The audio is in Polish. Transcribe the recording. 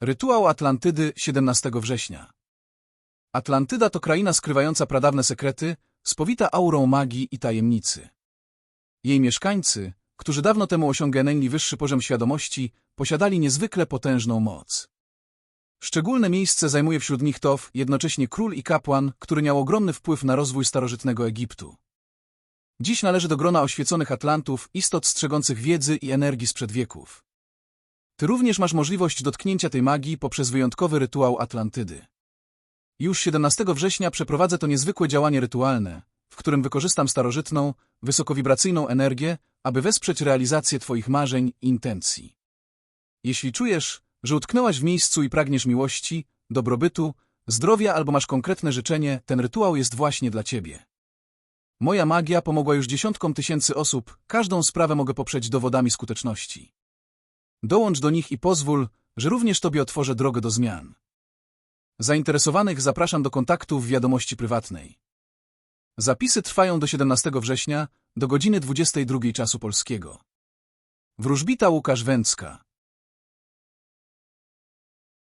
Rytuał Atlantydy 17 września. Atlantyda to kraina skrywająca pradawne sekrety, spowita aurą magii i tajemnicy. Jej mieszkańcy, którzy dawno temu osiągnęli wyższy poziom świadomości, posiadali niezwykle potężną moc. Szczególne miejsce zajmuje wśród nich Tow, jednocześnie król i kapłan, który miał ogromny wpływ na rozwój starożytnego Egiptu. Dziś należy do grona oświeconych Atlantów, istot strzegących wiedzy i energii sprzed wieków. Ty również masz możliwość dotknięcia tej magii poprzez wyjątkowy rytuał Atlantydy. Już 17 września przeprowadzę to niezwykłe działanie rytualne, w którym wykorzystam starożytną, wysokowibracyjną energię, aby wesprzeć realizację Twoich marzeń i intencji. Jeśli czujesz, że utknęłaś w miejscu i pragniesz miłości, dobrobytu, zdrowia albo masz konkretne życzenie, ten rytuał jest właśnie dla Ciebie. Moja magia pomogła już dziesiątkom tysięcy osób, każdą sprawę mogę poprzeć dowodami skuteczności. Dołącz do nich i pozwól, że również Tobie otworzę drogę do zmian. Zainteresowanych zapraszam do kontaktu w wiadomości prywatnej. Zapisy trwają do 17 września, do godziny 22 czasu polskiego. Wróżbita Łukasz Węcka